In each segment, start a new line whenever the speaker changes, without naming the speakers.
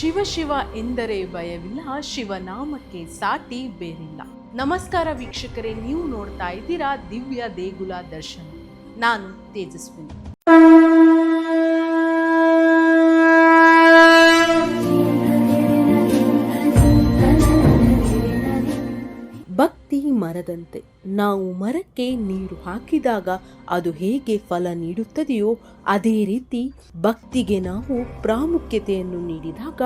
ಶಿವ ಶಿವ ಎಂದರೆ ಭಯವಿಲ್ಲ ಶಿವನಾಮಕ್ಕೆ ಸಾಟಿ ಬೇರಿಲ್ಲ. ನಮಸ್ಕಾರ ವೀಕ್ಷಕರೇ, ನೀವು ನೋಡ್ತಾ ಇದ್ದೀರಾ ದಿವ್ಯ ದೇಗುಲ ದರ್ಶನ. ನಾನು ತೇಜಸ್ವಿನಿ. ಮರದಂತೆ ನಾವು ಮರಕ್ಕೆ ನೀರು ಹಾಕಿದಾಗ ಅದು ಹೇಗೆ ಫಲ ನೀಡುತ್ತದೆಯೋ ಅದೇ ರೀತಿ ಭಕ್ತಿಗೆ ನಾವು ಪ್ರಾಮುಖ್ಯತೆಯನ್ನು ನೀಡಿದಾಗ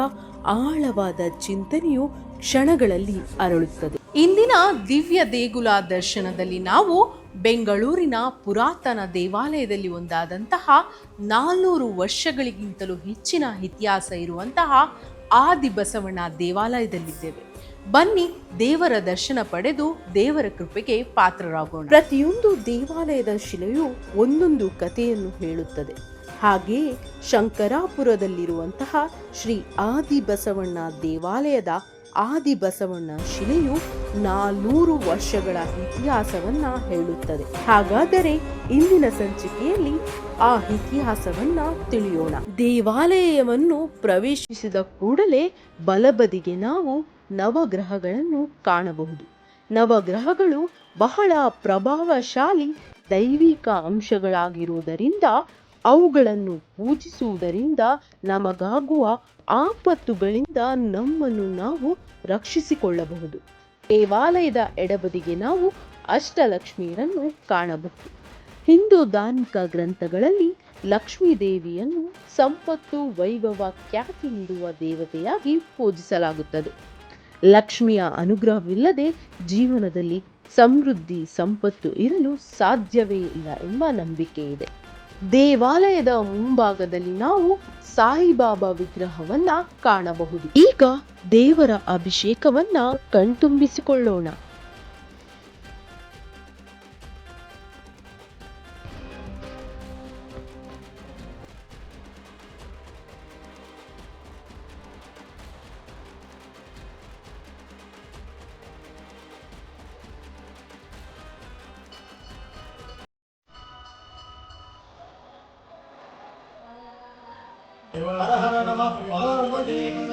ಆಳವಾದ ಚಿಂತನೆಯು ಕ್ಷಣಗಳಲ್ಲಿ ಅರಳುತ್ತದೆ. ಇಂದಿನ ದಿವ್ಯ ದೇಗುಲ ದರ್ಶನದಲ್ಲಿ ನಾವು ಬೆಂಗಳೂರಿನ ಪುರಾತನ ದೇವಾಲಯದಲ್ಲಿ ಒಂದಾದಂತಹ ನಾಲ್ನೂರು ವರ್ಷಗಳಿಗಿಂತಲೂ ಹೆಚ್ಚಿನ ಇತಿಹಾಸ ಇರುವಂತಹ ಆದಿಬಸವಣ್ಣ ದೇವಾಲಯದಲ್ಲಿದ್ದೇವೆ. ಬನ್ನಿ ದೇವರ ದರ್ಶನ ಪಡೆದು ದೇವರ ಕೃಪೆಗೆ ಪಾತ್ರರಾಗೋಣ. ಪ್ರತಿಯೊಂದು ದೇವಾಲಯದ ಶಿಲೆಯು ಒಂದೊಂದು ಕಥೆಯನ್ನು ಹೇಳುತ್ತದೆ. ಹಾಗೆಯೇ ಶಂಕರಾಪುರದಲ್ಲಿರುವಂತಹ ಶ್ರೀ ಆದಿಬಸವಣ್ಣ ದೇವಾಲಯದ ಆದಿಬಸವಣ್ಣ ಶಿಲೆಯು ನಾಲ್ನೂರು ವರ್ಷಗಳ ಇತಿಹಾಸವನ್ನ ಹೇಳುತ್ತದೆ. ಹಾಗಾದರೆ ಇಂದಿನ ಸಂಚಿಕೆಯಲ್ಲಿ ಆ ಇತಿಹಾಸವನ್ನ ತಿಳಿಯೋಣ. ದೇವಾಲಯವನ್ನು ಪ್ರವೇಶಿಸಿದ ಕೂಡಲೇ ಬಲಬದಿಗೆ ನಾವು ನವಗ್ರಹಗಳನ್ನು ಕಾಣಬಹುದು. ನವಗ್ರಹಗಳು ಬಹಳ ಪ್ರಭಾವಶಾಲಿ ದೈವಿಕ ಅಂಶಗಳಾಗಿರುವುದರಿಂದ ಅವುಗಳನ್ನು ಪೂಜಿಸುವುದರಿಂದ ನಮಗಾಗುವ ಆಪತ್ತುಗಳಿಂದ ನಮ್ಮನ್ನು ನಾವು ರಕ್ಷಿಸಿಕೊಳ್ಳಬಹುದು. ದೇವಾಲಯದ ಎಡಬದಿಗೆ ನಾವು ಅಷ್ಟಲಕ್ಷ್ಮಿಯರನ್ನು ಕಾಣಬಹುದು. ಹಿಂದೂ ಧಾರ್ಮಿಕ ಗ್ರಂಥಗಳಲ್ಲಿ ಲಕ್ಷ್ಮೀ ದೇವಿಯನ್ನು ಸಂಪತ್ತು, ವೈಭವ, ಖ್ಯಾತಿ ನೀಡುವ ದೇವತೆಯಾಗಿ ಪೂಜಿಸಲಾಗುತ್ತದೆ. ಲಕ್ಷ್ಮಿಯ ಅನುಗ್ರಹವಿಲ್ಲದೆ ಜೀವನದಲ್ಲಿ ಸಮೃದ್ಧಿ, ಸಂಪತ್ತು ಇರಲು ಸಾಧ್ಯವೇ ಇಲ್ಲ ಎಂಬ ನಂಬಿಕೆ ಇದೆ. ದೇವಾಲಯದ ಮುಂಭಾಗದಲ್ಲಿ ನಾವು ಸಾಯಿಬಾಬಾ ವಿಗ್ರಹವನ್ನ ಕಾಣಬಹುದು. ಈಗ ದೇವರ ಅಭಿಷೇಕವನ್ನ ಕಣ್ತುಂಬಿಸಿಕೊಳ್ಳೋಣ. हर हर नमः पार्वती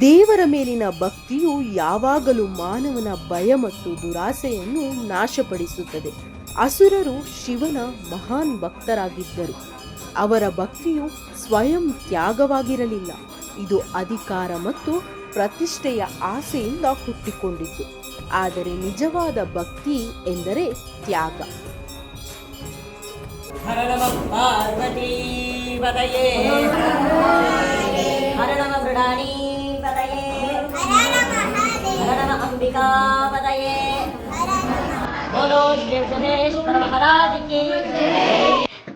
ದೇವರ ಮೇಲಿನ ಭಕ್ತಿಯು ಯಾವಾಗಲೂ ಮಾನವನ ಭಯ ಮತ್ತು ದುರಾಸೆಯನ್ನು ನಾಶಪಡಿಸುತ್ತದೆ. ಅಸುರರು ಶಿವನ ಮಹಾನ್ ಭಕ್ತರಾಗಿದ್ದರು. ಅವರ ಭಕ್ತಿಯು ಸ್ವಯಂ ತ್ಯಾಗವಾಗಿರಲಿಲ್ಲ. ಇದು ಅಧಿಕಾರ ಮತ್ತು ಪ್ರತಿಷ್ಠೆಯ ಆಸೆಯಿಂದ ಹುಟ್ಟಿಕೊಂಡಿತ್ತು. ಆದರೆ ನಿಜವಾದ ಭಕ್ತಿ ಎಂದರೆ ತ್ಯಾಗ.
ಹರ ನಮ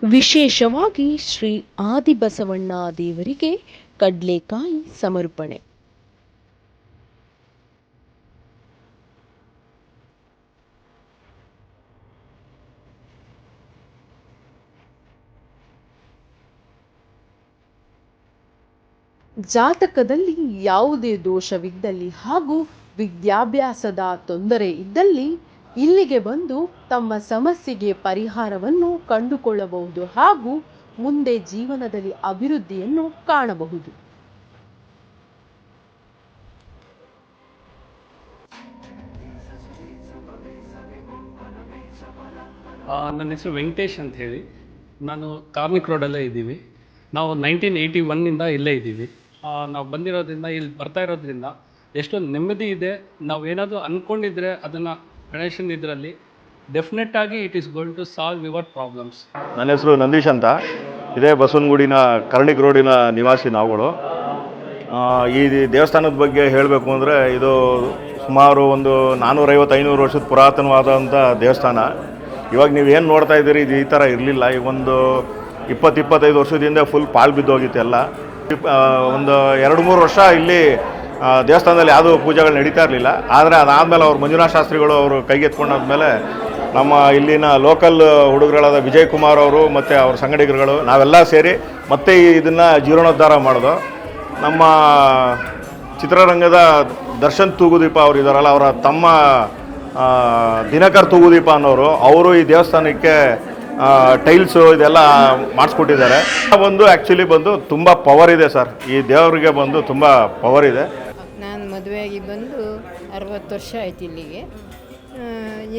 ವಿಶೇಷವಾಗಿ ಶ್ರೀ ಆದಿಬಸವಣ್ಣ ದೇವರಿಗೆ ಕಡ್ಲೆಕಾಯಿ ಸಮರ್ಪಣೆ. ಜಾತಕದಲ್ಲಿ ಯಾವುದೇ ದೋಷವಿದ್ದಲ್ಲಿ ಹಾಗೂ ವಿದ್ಯಾಭ್ಯಾಸದ ತೊಂದರೆ ಇದ್ದಲ್ಲಿ ಇಲ್ಲಿಗೆ ಬಂದು ತಮ್ಮ ಸಮಸ್ಯೆಗೆ ಪರಿಹಾರವನ್ನು ಕಂಡುಕೊಳ್ಳಬಹುದು ಹಾಗೂ ಮುಂದೆ ಜೀವನದಲ್ಲಿ ಅಭಿವೃದ್ಧಿಯನ್ನು ಕಾಣಬಹುದು.
ನನ್ನ ಹೆಸರು ವೆಂಕಟೇಶ್ ಅಂತ ಹೇಳಿ. ನಾನು ಕಾರ್ಮಿಕ್ ರೋಡಲ್ಲೇ ಇದ್ದೀವಿ. ನಾವು ನೈನ್ಟೀನ್ ಏಯ್ಟಿ ಒನ್ನಿಂದ ಇಲ್ಲೇ ಇದ್ದೀವಿ. ನಾವು ಬಂದಿರೋದ್ರಿಂದ, ಇಲ್ಲಿ ಬರ್ತಾ ಇರೋದ್ರಿಂದ ಎಷ್ಟೊಂದು ನೆಮ್ಮದಿ ಇದೆ. ನಾವು ಏನಾದರೂ ಅಂದ್ಕೊಂಡಿದ್ರೆ ಅದನ್ನು ಗಣೇಶನ್ ಇದರಲ್ಲಿ ಡೆಫಿನೆಟ್ಟಾಗಿ it is going to solve your problems
ನನ್ನ ಹೆಸರು ನಂದೀಶ್ ಅಂತ. ಇದೇ ಬಸವನಗುಡಿನ ಕರ್ಣಿಕ್ ರೋಡಿನ ನಿವಾಸಿ ನಾವುಗಳು. ಈ ದೇವಸ್ಥಾನದ ಬಗ್ಗೆ ಹೇಳಬೇಕು ಅಂದರೆ ಇದು ಸುಮಾರು ಒಂದು ನಾನ್ನೂರೈವತ್ತು ಐನೂರು ವರ್ಷದ ಪುರಾತನವಾದಂಥ ದೇವಸ್ಥಾನ. ಇವಾಗ ನೀವು ಏನು ನೋಡ್ತಾ ಇದ್ದೀರಿ, ಇದು ಈ ಥರ ಇರಲಿಲ್ಲ. ಈಗ ಒಂದು ಇಪ್ಪತ್ತು ಇಪ್ಪತ್ತೈದು ವರ್ಷದಿಂದ ಫುಲ್ ಪಾಲ್ ಬಿದ್ದೋಗಿತ್ತು ಎಲ್ಲ ಒಂದು ಎರಡು ಮೂರು ವರ್ಷ ಇಲ್ಲಿ ದೇವಸ್ಥಾನದಲ್ಲಿ ಯಾವುದೂ ಪೂಜೆಗಳು ನಡೀತಾ ಇರಲಿಲ್ಲ. ಆದರೆ ಅದಾದಮೇಲೆ ಅವರು ಮಂಜುನಾಥ ಶಾಸ್ತ್ರಿಗಳು ಅವರು ಕೈಗೆತ್ಕೊಂಡಾದ್ಮೇಲೆ ನಮ್ಮ ಇಲ್ಲಿನ ಲೋಕಲ್ ಹುಡುಗರಾದ ವಿಜಯ್ ಕುಮಾರ್ ಅವರು ಮತ್ತು ಅವ್ರ ಸಂಗಡಿಗರುಗಳು ನಾವೆಲ್ಲ ಸೇರಿ ಮತ್ತೆ ಇದನ್ನು ಜೀರ್ಣೋದ್ಧಾರ ಮಾಡೋದು. ನಮ್ಮ ಚಿತ್ರರಂಗದ ದರ್ಶನ್ ತೂಗುದೀಪ ಅವರು ಇದ್ದಾರಲ್ಲ ಅವರ ತಮ್ಮ ದಿನಕರ್ ತೂಗುದೀಪ ಅನ್ನೋರು, ಅವರು ಈ ದೇವಸ್ಥಾನಕ್ಕೆ ಟೈಲ್ಸು ಇದೆಲ್ಲ ಮಾಡಿಸ್ಕೊಟ್ಟಿದ್ದಾರೆ. ಬಂದು ಆ್ಯಕ್ಚುಲಿ ಬಂದು ತುಂಬ ಪವರ್ ಇದೆ ಸರ್. ಈ ದೇವರಿಗೆ ಬಂದು ತುಂಬ ಪವರ್ ಇದೆ.
ಮದುವೆಯಾಗಿ ಬಂದು ಅರವತ್ತು ವರ್ಷ ಆಯ್ತು ಇಲ್ಲಿಗೆ.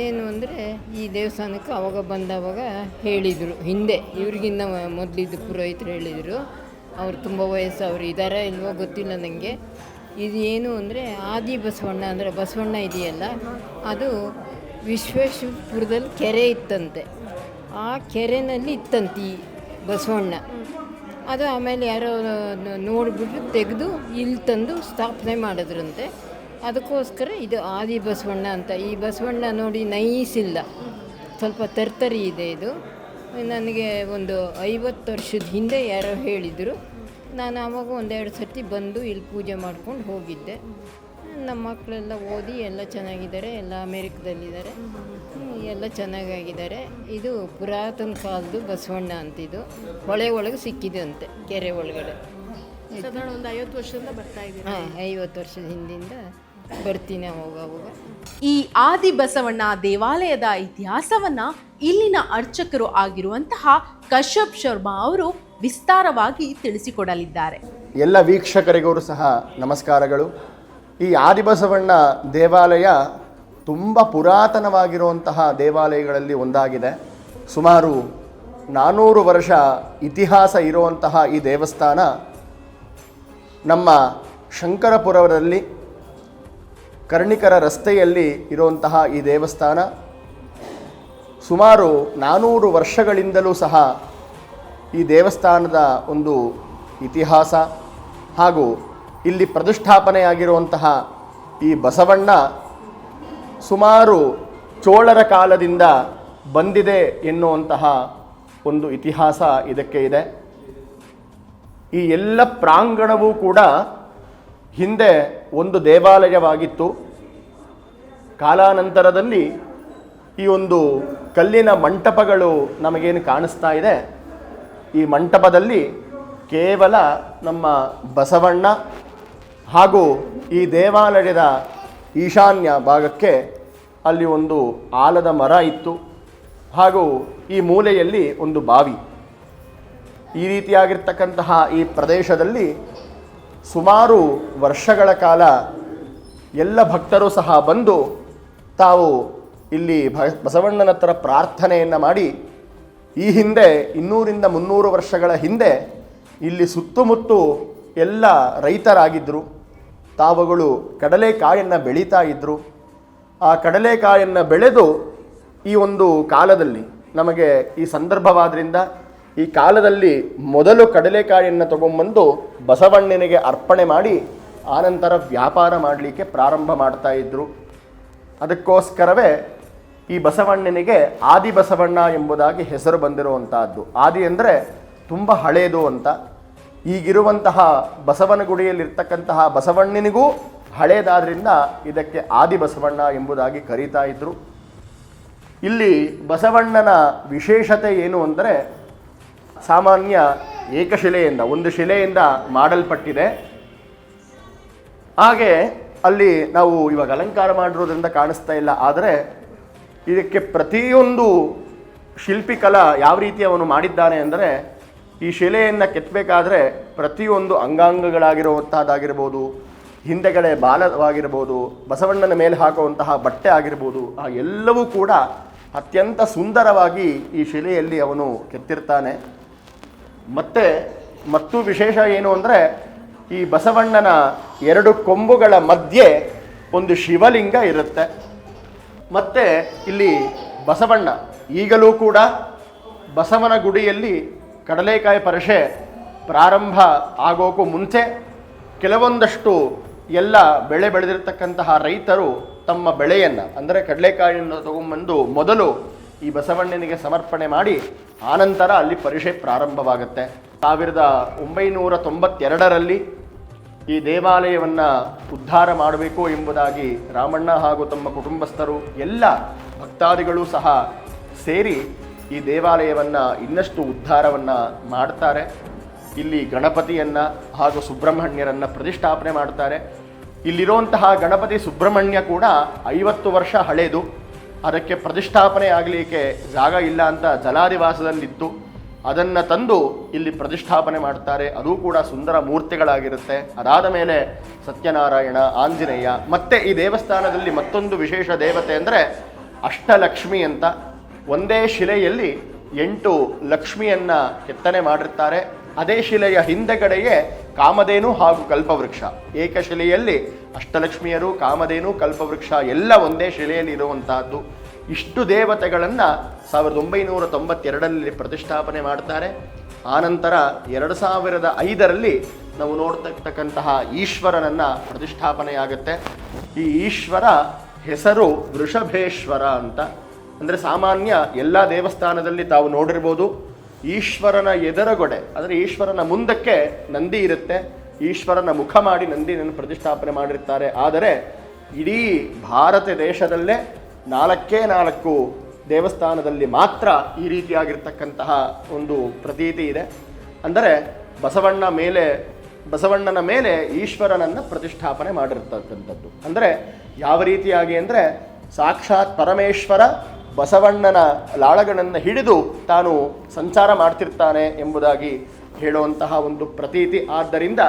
ಏನು ಅಂದರೆ ಈ ದೇವಸ್ಥಾನಕ್ಕೆ ಅವಾಗ ಬಂದವಾಗ ಹೇಳಿದರು. ಹಿಂದೆ ಇವ್ರಿಗಿನ್ನ ಮೊದಲಿದ್ದು ಪುರೋಹಿತರು ಹೇಳಿದರು. ಅವ್ರು ತುಂಬ ವಯಸ್ಸು, ಅವರು ಇದ್ದಾರಾ ಇಲ್ವೋ ಗೊತ್ತಿಲ್ಲ ನನಗೆ ಇದು ಏನು ಅಂದರೆ ಆದಿ ಬಸವಣ್ಣ ಅಂದರೆ ಬಸವಣ್ಣ ಇದೆಯಲ್ಲ, ಅದು ವಿಶ್ವೇಶ್ವರಪುರದಲ್ಲಿ ಕೆರೆ ಇತ್ತಂತೆ. ಆ ಕೆರೆನಲ್ಲಿ ಇತ್ತಂತೆ ಈ ಬಸವಣ್ಣ. ಅದು ಆಮೇಲೆ ಯಾರೋ ನೋಡಿಬಿಟ್ಟು ತೆಗೆದು ಇಲ್ಲಿ ತಂದು ಸ್ಥಾಪನೆ ಮಾಡಿದ್ರಂತೆ. ಅದಕ್ಕೋಸ್ಕರ ಇದು ಆದಿ ಬಸವಣ್ಣ ಅಂತ. ಈ ಬಸವಣ್ಣ ನೋಡಿ ನೈಸ್ ಇಲ್ಲ. ಸ್ವಲ್ಪ ತರ್ತರಿ ಇದೆ ಇದು. ನನಗೆ ಒಂದು ಐವತ್ತು ವರ್ಷದ ಹಿಂದೆ ಯಾರೋ ಹೇಳಿದರು. ನಾನು ಆವಾಗ ಒಂದೆರಡು ಸರ್ತಿ ಬಂದು ಇಲ್ಲಿ ಪೂಜೆ ಮಾಡ್ಕೊಂಡು ಹೋಗಿದ್ದೆ. ನಮ್ಮ ಮಕ್ಕಳೆಲ್ಲ ಓದಿ ಎಲ್ಲ ಚೆನ್ನಾಗಿದ್ದಾರೆ, ಎಲ್ಲ ಅಮೇರಿಕದಲ್ಲಿದ್ದಾರೆ. ಎಲ್ಲ ಚೆನ್ನಾಗಾಗಿದ್ದಾರೆ. ಇದು ಪುರಾತನ ಕಾಲದ್ದು ಬಸವಣ್ಣ ಅಂತಿದು ಹೊಳೆ ಒಳಗೆ ಸಿಕ್ಕಿದೆ ಅಂತೆ ಕೆರೆ ಒಳಗಡೆ.
ಸಾಧಾರಣ ಒಂದು ಐವತ್ತು ವರ್ಷದಿಂದ ಬರ್ತಾ ಇದ್ದೀವಿ
ಹಾಂ ಐವತ್ತು ವರ್ಷದ ಹಿಂದಿಂದ ಬರ್ತೀನಿ ಅವಾಗ ಅವಾಗ.
ಈ ಆದಿ ಬಸವಣ್ಣ ದೇವಾಲಯದ ಇತಿಹಾಸವನ್ನ ಇಲ್ಲಿನ ಅರ್ಚಕರು ಆಗಿರುವಂತಹ ಕಶ್ಯಪ್ ಶರ್ಮಾ ಅವರು ವಿಸ್ತಾರವಾಗಿ ತಿಳಿಸಿಕೊಡಲಿದ್ದಾರೆ.
ಎಲ್ಲ ವೀಕ್ಷಕರಿಗೂ ಸಹ ನಮಸ್ಕಾರಗಳು. ಈ ಆದಿಬಸವಣ್ಣ ದೇವಾಲಯ ತುಂಬ ಪುರಾತನವಾಗಿರುವಂತಹ ದೇವಾಲಯಗಳಲ್ಲಿ ಒಂದಾಗಿದೆ. ಸುಮಾರು ನಾನ್ನೂರು ವರ್ಷ ಇತಿಹಾಸ ಇರುವಂತಹ ಈ ದೇವಸ್ಥಾನ ನಮ್ಮ ಶಂಕರಪುರದಲ್ಲಿ ಕರ್ಣಿಕರ ರಸ್ತೆಯಲ್ಲಿ ಇರುವಂತಹ ಈ ದೇವಸ್ಥಾನ. ಸುಮಾರು ನಾನ್ನೂರು ವರ್ಷಗಳಿಂದಲೂ ಸಹ ಈ ದೇವಸ್ಥಾನದ ಒಂದು ಇತಿಹಾಸ ಹಾಗೂ ಇಲ್ಲಿ ಪ್ರತಿಷ್ಠಾಪನೆಯಾಗಿರುವಂತಹ ಈ ಬಸವಣ್ಣ ಸುಮಾರು ಚೋಳರ ಕಾಲದಿಂದ ಬಂದಿದೆ ಎನ್ನುವಂತಹ ಒಂದು ಇತಿಹಾಸ ಇದಕ್ಕೆ ಇದೆ. ಈ ಎಲ್ಲ ಪ್ರಾಂಗಣವೂ ಕೂಡ ಹಿಂದೆ ಒಂದು ದೇವಾಲಯವಾಗಿತ್ತು. ಕಾಲಾನಂತರದಲ್ಲಿ ಈ ಒಂದು ಕಲ್ಲಿನ ಮಂಟಪಗಳು ನಮಗೇನು ಕಾಣಿಸ್ತಾ ಇದೆ. ಈ ಮಂಟಪದಲ್ಲಿ ಕೇವಲ ನಮ್ಮ ಬಸವಣ್ಣ ಹಾಗೂ ಈ ದೇವಾಲಯದ ಈಶಾನ್ಯ ಭಾಗಕ್ಕೆ ಅಲ್ಲಿ ಒಂದು ಆಲದ ಮರ ಇತ್ತು. ಹಾಗೂ ಈ ಮೂಲೆಯಲ್ಲಿ ಒಂದು ಬಾವಿ. ಈ ರೀತಿಯಾಗಿರ್ತಕ್ಕಂತಹ ಈ ಪ್ರದೇಶದಲ್ಲಿ ಸುಮಾರು ವರ್ಷಗಳ ಕಾಲ ಎಲ್ಲ ಭಕ್ತರು ಸಹ ಬಂದು ತಾವು ಇಲ್ಲಿ ಬಸವಣ್ಣನ ಹತ್ರ ಪ್ರಾರ್ಥನೆಯನ್ನು ಮಾಡಿ ಈ ಹಿಂದೆ ಇನ್ನೂರಿಂದ ಮುನ್ನೂರು ವರ್ಷಗಳ ಹಿಂದೆ ಇಲ್ಲಿ ಸುತ್ತಮುತ್ತ ಎಲ್ಲ ರೈತರಾಗಿದ್ದರು ತಾವುಗಳು ಕಡಲೆಕಾಯನ್ನು ಬೆಳೀತಾ ಇದ್ದರು ಆ ಕಡಲೆಕಾಯನ್ನು ಬೆಳೆದು ಈ ಒಂದು ಕಾಲದಲ್ಲಿ ನಮಗೆ ಈ ಸಂದರ್ಭವಾದ್ರಿಂದ ಈ ಕಾಲದಲ್ಲಿ ಮೊದಲು ಕಡಲೆಕಾಯನ್ನು ತಗೊಂಬಂದು ಬಸವಣ್ಣನಿಗೆ ಅರ್ಪಣೆ ಮಾಡಿ ಆನಂತರ ವ್ಯಾಪಾರ ಮಾಡಲಿಕ್ಕೆ ಪ್ರಾರಂಭ ಮಾಡ್ತಾ ಇದ್ದರು ಅದಕ್ಕೋಸ್ಕರವೇ ಈ ಬಸವಣ್ಣನಿಗೆ ಆದಿ ಬಸವಣ್ಣ ಎಂಬುದಾಗಿ ಹೆಸರು ಬಂದಿರುವಂತಹದ್ದು. ಆದಿ ಅಂದರೆ ತುಂಬ ಹಳೆಯದು ಅಂತ. ಈಗಿರುವಂತಹ ಬಸವನ ಗುಡಿಯಲ್ಲಿರ್ತಕ್ಕಂತಹ ಬಸವಣ್ಣನಿಗೂ ಹಳೇದಾದ್ರಿಂದ ಇದಕ್ಕೆ ಆದಿ ಬಸವಣ್ಣ ಎಂಬುದಾಗಿ ಕರೀತಾ ಇದ್ರು. ಇಲ್ಲಿ ಬಸವಣ್ಣನ ವಿಶೇಷತೆ ಏನು ಅಂದರೆ ಸಾಮಾನ್ಯ ಏಕಶಿಲೆಯಿಂದ, ಒಂದು ಶಿಲೆಯಿಂದ ಮಾಡಲ್ಪಟ್ಟಿದೆ. ಹಾಗೆ ಅಲ್ಲಿ ನಾವು ಇವಾಗ ಅಲಂಕಾರ ಮಾಡಿರೋದ್ರಿಂದ ಕಾಣಿಸ್ತಾ ಇಲ್ಲ. ಆದರೆ ಇದಕ್ಕೆ ಪ್ರತಿಯೊಂದು ಶಿಲ್ಪಿಕಲಾ ಯಾವ ರೀತಿ ಅವನು ಮಾಡಿದ್ದಾನೆ ಅಂದರೆ ಈ ಶಿಲೆಯನ್ನು ಕೆತ್ತಬೇಕಾದ್ರೆ ಪ್ರತಿಯೊಂದು ಅಂಗಾಂಗಗಳಾಗಿರುವಂತಹದ್ದಾಗಿರ್ಬೋದು, ಹಿಂದೆಗಡೆ ಬಾಲವಾಗಿರ್ಬೋದು, ಬಸವಣ್ಣನ ಮೇಲೆ ಹಾಕುವಂತಹ ಬಟ್ಟೆ ಆಗಿರ್ಬೋದು, ಆ ಎಲ್ಲವೂ ಕೂಡ ಅತ್ಯಂತ ಸುಂದರವಾಗಿ ಈ ಶಿಲೆಯಲ್ಲಿ ಅವನು ಕೆತ್ತಿರ್ತಾನೆ. ಮತ್ತು ಮತ್ತು ವಿಶೇಷ ಏನು ಅಂದರೆ, ಈ ಬಸವಣ್ಣನ ಎರಡು ಕೊಂಬುಗಳ ಮಧ್ಯೆ ಒಂದು ಶಿವಲಿಂಗ ಇರುತ್ತೆ. ಮತ್ತು ಇಲ್ಲಿ ಬಸವಣ್ಣ ಈಗಲೂ ಕೂಡ ಬಸವನ ಗುಡಿಯಲ್ಲಿ ಕಡಲೆಕಾಯಿ ಪರಿಷೆ ಪ್ರಾರಂಭ ಆಗೋಕ್ಕೂ ಮುಂಚೆ ಕೆಲವೊಂದಷ್ಟು ಎಲ್ಲ ಬೆಳೆ ಬೆಳೆದಿರತಕ್ಕಂತಹ ರೈತರು ತಮ್ಮ ಬೆಳೆಯನ್ನು, ಅಂದರೆ ಕಡಲೆಕಾಯಿಯನ್ನು ತಗೊಂಬಂದು ಮೊದಲು ಈ ಬಸವಣ್ಣನಿಗೆ ಸಮರ್ಪಣೆ ಮಾಡಿ, ಆನಂತರ ಅಲ್ಲಿ ಪರಿಷೆ ಪ್ರಾರಂಭವಾಗುತ್ತೆ. ಸಾವಿರದ ಒಂಬೈನೂರ ತೊಂಬತ್ತೆರಡರಲ್ಲಿ ಈ ದೇವಾಲಯವನ್ನು ಉದ್ಧಾರ ಮಾಡಬೇಕು ಎಂಬುದಾಗಿ ರಾಮಣ್ಣ ಹಾಗೂ ತಮ್ಮ ಕುಟುಂಬಸ್ಥರು, ಎಲ್ಲ ಭಕ್ತಾದಿಗಳು ಸಹ ಸೇರಿ ಈ ದೇವಾಲಯವನ್ನು ಇನ್ನಷ್ಟು ಉದ್ಧಾರವನ್ನು ಮಾಡ್ತಾರೆ. ಇಲ್ಲಿ ಗಣಪತಿಯನ್ನು ಹಾಗೂ ಸುಬ್ರಹ್ಮಣ್ಯರನ್ನು ಪ್ರತಿಷ್ಠಾಪನೆ ಮಾಡ್ತಾರೆ. ಇಲ್ಲಿರುವಂತಹ ಗಣಪತಿ ಸುಬ್ರಹ್ಮಣ್ಯ ಕೂಡ ಐವತ್ತು ವರ್ಷ ಹಳೇದು. ಅದಕ್ಕೆ ಪ್ರತಿಷ್ಠಾಪನೆ ಆಗಲಿಕ್ಕೆ ಜಾಗ ಇಲ್ಲ ಅಂತ ಜಲಾದಿವಾಸದಲ್ಲಿತ್ತು ಅದನ್ನು ತಂದು ಇಲ್ಲಿ ಪ್ರತಿಷ್ಠಾಪನೆ ಮಾಡ್ತಾರೆ. ಅದು ಕೂಡ ಸುಂದರ ಮೂರ್ತಿಗಳಾಗಿರುತ್ತೆ. ಅದಾದ ಮೇಲೆ ಸತ್ಯನಾರಾಯಣ, ಆಂಜನೇಯ, ಮತ್ತೆ ಈ ದೇವಸ್ಥಾನದಲ್ಲಿ ಮತ್ತೊಂದು ವಿಶೇಷ ದೇವತೆ ಅಂದರೆ ಅಷ್ಟಲಕ್ಷ್ಮಿ ಅಂತ. ಒಂದೇ ಶಿಲೆಯಲ್ಲಿ ಎಂಟು ಲಕ್ಷ್ಮಿಯನ್ನ ಕೆತ್ತನೆ ಮಾಡಿರ್ತಾರೆ. ಅದೇ ಶಿಲೆಯ ಹಿಂದೆಗಡೆಯೇ ಕಾಮಧೇನು ಹಾಗೂ ಕಲ್ಪವೃಕ್ಷ. ಏಕಶಿಲೆಯಲ್ಲಿ ಅಷ್ಟಲಕ್ಷ್ಮಿಯರು, ಕಾಮಧೇನು, ಕಲ್ಪವೃಕ್ಷ ಎಲ್ಲ ಒಂದೇ ಶಿಲೆಯಲ್ಲಿ ಇರುವಂತಹದ್ದು. ಇಷ್ಟು ದೇವತೆಗಳನ್ನು ಸಾವಿರದ ಒಂಬೈನೂರ ತೊಂಬತ್ತೆರಡರಲ್ಲಿ ಪ್ರತಿಷ್ಠಾಪನೆ ಮಾಡ್ತಾರೆ. ಆನಂತರ ಎರಡು ಸಾವಿರದ ಐದರಲ್ಲಿ ನಾವು ನೋಡ್ತಕ್ಕಂತಹ ಈಶ್ವರನನ್ನ ಪ್ರತಿಷ್ಠಾಪನೆಯಾಗುತ್ತೆ. ಈ ಈಶ್ವರ ಹೆಸರು ವೃಷಭೇಶ್ವರ ಅಂತ. ಅಂದರೆ ಸಾಮಾನ್ಯ ಎಲ್ಲ ದೇವಸ್ಥಾನದಲ್ಲಿ ತಾವು ನೋಡಿರ್ಬೋದು, ಈಶ್ವರನ ಎದರಗೊಡೆ, ಅಂದರೆ ಈಶ್ವರನ ಮುಂದಕ್ಕೆ ನಂದಿ ಇರುತ್ತೆ, ಈಶ್ವರನ ಮುಖ ಮಾಡಿ ನಂದಿಯನ್ನು ಪ್ರತಿಷ್ಠಾಪನೆ ಮಾಡಿರ್ತಾರೆ. ಆದರೆ ಇಡೀ ಭಾರತ ದೇಶದಲ್ಲೇ ನಾಲ್ಕೇ ನಾಲ್ಕು ದೇವಸ್ಥಾನದಲ್ಲಿ ಮಾತ್ರ ಈ ರೀತಿಯಾಗಿರ್ತಕ್ಕಂತಹ ಒಂದು ಪ್ರತೀತಿ ಇದೆ. ಅಂದರೆ ಬಸವಣ್ಣ ಮೇಲೆ, ಬಸವಣ್ಣನ ಮೇಲೆ ಈಶ್ವರನನ್ನು ಪ್ರತಿಷ್ಠಾಪನೆ ಮಾಡಿರ್ತಕ್ಕಂಥದ್ದು. ಅಂದರೆ ಯಾವ ರೀತಿಯಾಗಿ ಅಂದರೆ ಸಾಕ್ಷಾತ್ ಪರಮೇಶ್ವರ ಬಸವಣ್ಣನ ಲಾಳಗಳನ್ನು ಹಿಡಿದು ತಾನು ಸಂಚಾರ ಮಾಡ್ತಿರ್ತಾನೆ ಎಂಬುದಾಗಿ ಹೇಳುವಂತಹ ಒಂದು ಪ್ರತೀತಿ. ಆದ್ದರಿಂದ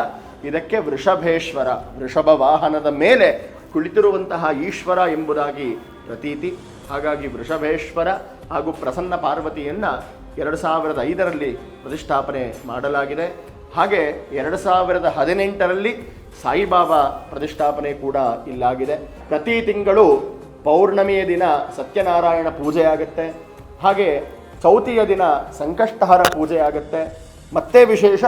ಇದಕ್ಕೆ ವೃಷಭೇಶ್ವರ, ವೃಷಭ ವಾಹನದ ಮೇಲೆ ಕುಳಿತಿರುವಂತಹ ಈಶ್ವರ ಎಂಬುದಾಗಿ ಪ್ರತೀತಿ. ಹಾಗಾಗಿ ವೃಷಭೇಶ್ವರ ಹಾಗೂ ಪ್ರಸನ್ನ ಪಾರ್ವತಿಯನ್ನು ಎರಡು ಸಾವಿರದ ಐದರಲ್ಲಿ ಪ್ರತಿಷ್ಠಾಪನೆ ಮಾಡಲಾಗಿದೆ. ಹಾಗೆ ಎರಡು ಸಾವಿರದ ಹದಿನೆಂಟರಲ್ಲಿ ಸಾಯಿಬಾಬಾ ಪ್ರತಿಷ್ಠಾಪನೆ ಕೂಡ ಇಲ್ಲಾಗಿದೆ. ಪ್ರತಿ ತಿಂಗಳು ಪೌರ್ಣಮಿಯ ದಿನ ಸತ್ಯನಾರಾಯಣ ಪೂಜೆ ಆಗುತ್ತೆ ಹಾಗೆ ಚೌತಿಯ ದಿನ ಸಂಕಷ್ಟಹರ ಪೂಜೆ ಆಗುತ್ತೆ ಮತ್ತೆ ವಿಶೇಷ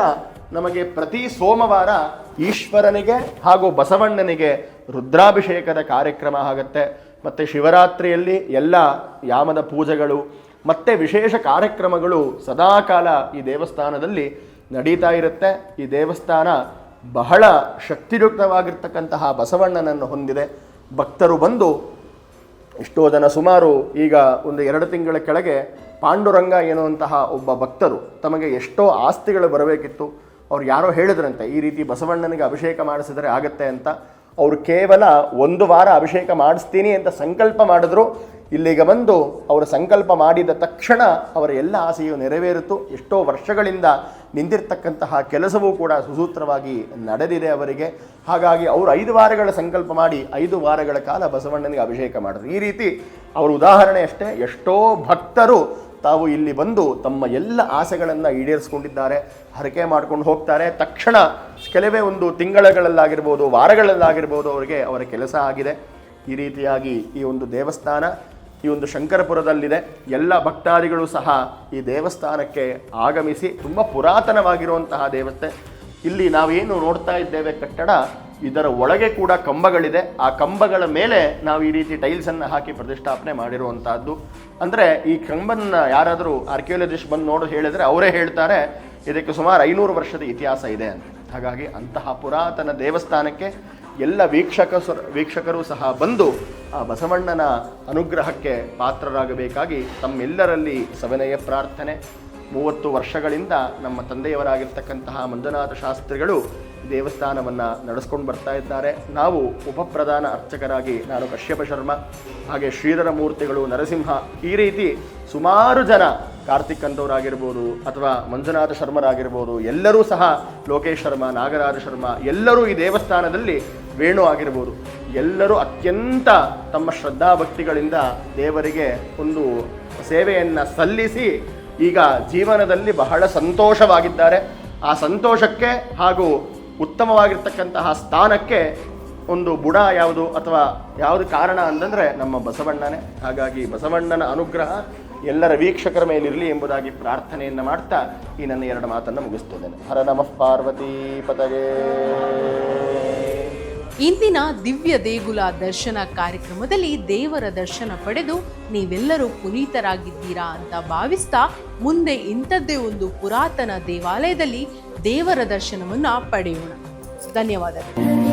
ನಮಗೆ ಪ್ರತಿ ಸೋಮವಾರ ಈಶ್ವರನಿಗೆ ಹಾಗೂ ಬಸವಣ್ಣನಿಗೆ ರುದ್ರಾಭಿಷೇಕದ ಕಾರ್ಯಕ್ರಮ ಆಗುತ್ತೆ. ಮತ್ತು ಶಿವರಾತ್ರಿಯಲ್ಲಿ ಎಲ್ಲ ಯಾಮದ ಪೂಜೆಗಳು, ಮತ್ತೆ ವಿಶೇಷ ಕಾರ್ಯಕ್ರಮಗಳು ಸದಾಕಾಲ ಈ ದೇವಸ್ಥಾನದಲ್ಲಿ ನಡೀತಾ ಇರುತ್ತೆ. ಈ ದೇವಸ್ಥಾನ ಬಹಳ ಶಕ್ತಿಯುಕ್ತವಾಗಿರ್ತಕ್ಕಂತಹ ಬಸವಣ್ಣನನ್ನು ಹೊಂದಿದೆ. ಭಕ್ತರು ಬಂದು ಎಷ್ಟೋ ಜನ ಸುಮಾರು ಈಗ ಒಂದು ಎರಡು ತಿಂಗಳ ಕೆಳಗೆ ಪಾಂಡುರಂಗ ಎನ್ನುವಂತಹ ಒಬ್ಬ ಭಕ್ತರು ತಮಗೆ ಎಷ್ಟೋ ಆಸ್ತಿಗಳು ಬರಬೇಕಿತ್ತು. ಅವ್ರು ಯಾರೋ ಹೇಳಿದ್ರಂತೆ, ಈ ರೀತಿ ಬಸವಣ್ಣನಿಗೆ ಅಭಿಷೇಕ ಮಾಡಿಸಿದರೆ ಆಗತ್ತೆ ಅಂತ. ಅವರು ಕೇವಲ ಒಂದು ವಾರ ಅಭಿಷೇಕ ಮಾಡಿಸ್ತೀನಿ ಅಂತ ಸಂಕಲ್ಪ ಮಾಡಿದ್ರು. ಇಲ್ಲಿಗೆ ಬಂದು ಅವರು ಸಂಕಲ್ಪ ಮಾಡಿದ ತಕ್ಷಣ ಅವರ ಎಲ್ಲ ಆಸೆಯು ನೆರವೇರಿತು. ಎಷ್ಟೋ ವರ್ಷಗಳಿಂದ ನಿಂತಿರ್ತಕ್ಕಂತಹ ಕೆಲಸವೂ ಕೂಡ ಸುಸೂತ್ರವಾಗಿ ನಡೆದಿದೆ ಅವರಿಗೆ. ಹಾಗಾಗಿ ಅವರು ಐದು ವಾರಗಳ ಸಂಕಲ್ಪ ಮಾಡಿ ಐದು ವಾರಗಳ ಕಾಲ ಬಸವಣ್ಣನಿಗೆ ಅಭಿಷೇಕ ಮಾಡಿದ್ರು. ಈ ರೀತಿ ಅವರ ಉದಾಹರಣೆ ಅಷ್ಟೇ. ಎಷ್ಟೋ ಭಕ್ತರು ತಾವು ಇಲ್ಲಿ ಬಂದು ತಮ್ಮ ಎಲ್ಲ ಆಸೆಗಳನ್ನು ಈಡೇರಿಸ್ಕೊಂಡಿದ್ದಾರೆ. ಹರಕೆ ಮಾಡ್ಕೊಂಡು ಹೋಗ್ತಾರೆ. ತಕ್ಷಣ ಕೆಲವೇ ಒಂದು ತಿಂಗಳಗಳಲ್ಲಾಗಿರ್ಬೋದು, ವಾರಗಳಲ್ಲಾಗಿರ್ಬೋದು ಅವರಿಗೆ ಅವರ ಕೆಲಸ ಆಗಿದೆ. ಈ ರೀತಿಯಾಗಿ ಈ ಒಂದು ದೇವಸ್ಥಾನ ಈ ಒಂದು ಶಂಕರಪುರದಲ್ಲಿದೆ. ಎಲ್ಲ ಭಕ್ತಾದಿಗಳು ಸಹ ಈ ದೇವಸ್ಥಾನಕ್ಕೆ ಆಗಮಿಸಿ ತುಂಬ ಪುರಾತನವಾಗಿರುವಂತಹ ದೇವಸ್ಥೆ. ಇಲ್ಲಿ ನಾವೇನು ನೋಡ್ತಾ ಇದ್ದೇವೆ ಕಟ್ಟಡ, ಇದರ ಒಳಗೆ ಕೂಡ ಕಂಬಗಳಿದೆ. ಆ ಕಂಬಗಳ ಮೇಲೆ ನಾವು ಈ ರೀತಿ ಟೈಲ್ಸನ್ನು ಹಾಕಿ ಪ್ರತಿಷ್ಠಾಪನೆ ಮಾಡಿರುವಂತಹದ್ದು. ಅಂದರೆ ಈ ಕಂಬನ್ನು ಯಾರಾದರೂ ಆರ್ಕಿಯೋಲಜಿಸ್ಟ್ ಬಂದು ನೋಡು ಹೇಳಿದರೆ ಅವರೇ ಹೇಳ್ತಾರೆ, ಇದಕ್ಕೆ ಸುಮಾರು ಐನೂರು ವರ್ಷದ ಇತಿಹಾಸ ಇದೆ ಅಂತ. ಹಾಗಾಗಿ ಅಂತಹ ಪುರಾತನ ದೇವಸ್ಥಾನಕ್ಕೆ ಎಲ್ಲ ವೀಕ್ಷಕ ವೀಕ್ಷಕರು ಸಹ ಬಂದು ಆ ಬಸವಣ್ಣನ ಅನುಗ್ರಹಕ್ಕೆ ಪಾತ್ರರಾಗಬೇಕಾಗಿ ತಮ್ಮೆಲ್ಲರಲ್ಲಿ ಸವಿನಯ ಪ್ರಾರ್ಥನೆ. ಮೂವತ್ತು ವರ್ಷಗಳಿಂದ ನಮ್ಮ ತಂದೆಯವರಾಗಿರ್ತಕ್ಕಂತಹ ಮಂಜುನಾಥ ಶಾಸ್ತ್ರಿಗಳು ದೇವಸ್ಥಾನವನ್ನು ನಡೆಸ್ಕೊಂಡು ಬರ್ತಾ ಇದ್ದಾರೆ. ನಾವು ಉಪಪ್ರಧಾನ ಅರ್ಚಕರಾಗಿ ನಾನು ಕಶ್ಯಪ ಶರ್ಮ, ಹಾಗೆ ಶ್ರೀಧರ ಮೂರ್ತಿಗಳು ನರಸಿಂಹ, ಈ ರೀತಿ ಸುಮಾರು ಜನ ಕಾರ್ತಿಕ್ ಅಂತವರಾಗಿರ್ಬೋದು ಅಥವಾ ಮಂಜುನಾಥ ಶರ್ಮರಾಗಿರ್ಬೋದು ಎಲ್ಲರೂ ಸಹ ಲೋಕೇಶ್ ಶರ್ಮ, ನಾಗರಾಜ ಶರ್ಮ ಎಲ್ಲರೂ ಈ ದೇವಸ್ಥಾನದಲ್ಲಿ ವೇಣು ಆಗಿರ್ಬೋದು, ಎಲ್ಲರೂ ಅತ್ಯಂತ ತಮ್ಮ ಶ್ರದ್ಧಾಭಕ್ತಿಗಳಿಂದ ದೇವರಿಗೆ ಒಂದು ಸೇವೆಯನ್ನು ಸಲ್ಲಿಸಿ ಈಗ ಜೀವನದಲ್ಲಿ ಬಹಳ ಸಂತೋಷವಾಗಿದ್ದಾರೆ. ಆ ಸಂತೋಷಕ್ಕೆ ಹಾಗೂ ಉತ್ತಮವಾಗಿರ್ತಕ್ಕಂತಹ ಸ್ಥಾನಕ್ಕೆ ಒಂದು ಬುಡ ಯಾವುದು ಅಥವಾ ಯಾವುದು ಕಾರಣ ಅಂತಂದರೆ ನಮ್ಮ ಬಸವಣ್ಣನೇ. ಹಾಗಾಗಿ ಬಸವಣ್ಣನ ಅನುಗ್ರಹ ಎಲ್ಲರ ವೀಕ್ಷಕರ ಮೇಲಿರಲಿ ಎಂಬುದಾಗಿ ಪ್ರಾರ್ಥನೆಯನ್ನು ಮಾಡ್ತಾ ಈ ನನ್ನ ಎರಡು ಮಾತನ್ನು ಮುಗಿಸ್ತೇನೆ. ಹರ ನಮಃ ಪಾರ್ವತಿ ಪತಯೇ.
ಇಂದಿನ ದಿವ್ಯ ದೇಗುಲ ದರ್ಶನ ಕಾರ್ಯಕ್ರಮದಲ್ಲಿ ದೇವರ ದರ್ಶನ ಪಡೆದು ನೀವೆಲ್ಲರೂ ಪುನೀತರಾಗಿದ್ದೀರಾ ಅಂತ ಭಾವಿಸ್ತಾ ಮುಂದೆ ಇಂಥದ್ದೇ ಒಂದು ಪುರಾತನ ದೇವಾಲಯದಲ್ಲಿ ದೇವರ ದರ್ಶನವನ್ನು ಪಡೆಯೋಣ.
ಧನ್ಯವಾದಗಳು.